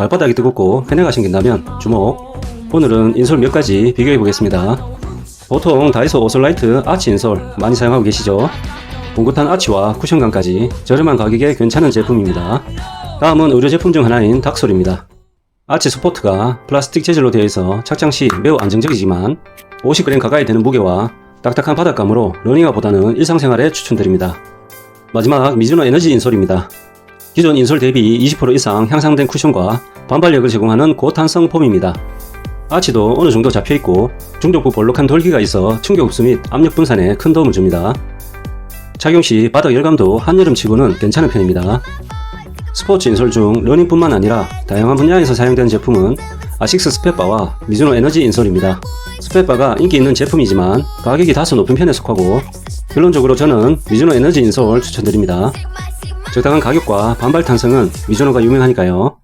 발바닥이 뜨겁고 페네가 생긴다면 주목. 오늘은 인솔 몇 가지 비교해 보겠습니다. 보통 다이소 오솔라이트 아치 인솔 많이 사용하고 계시죠? 봉긋한 아치와 쿠션감까지 저렴한 가격에 괜찮은 제품입니다. 다음은 의료 제품 중 하나인 닥솔입니다. 아치 스포트가 플라스틱 재질로 되어 있어 착장 시 매우 안정적이지만 50g 가까이 되는 무게와 딱딱한 바닥감으로 러닝화보다는 일상생활에 추천드립니다. 마지막 미즈노 에너지 인솔입니다. 기존 인솔 대비 20% 이상 향상된 쿠션과 반발력을 제공하는 고탄성 폼입니다. 아치도 어느 정도 잡혀있고 중족부 볼록한 돌기가 있어 충격 흡수 및 압력 분산에 큰 도움을 줍니다. 착용 시 바닥 열감도 한여름치고는 괜찮은 편입니다. 스포츠 인솔 중 러닝뿐만 아니라 다양한 분야에서 사용되는 제품은 아식스 스팻바와 미즈노 에너지 인솔입니다. 스팻바가 인기 있는 제품이지만 가격이 다소 높은 편에 속하고 결론적으로 저는 미즈노 에너지 인솔 추천드립니다. 적당한 가격과 반발 탄성은 미즈노가 유명하니까요.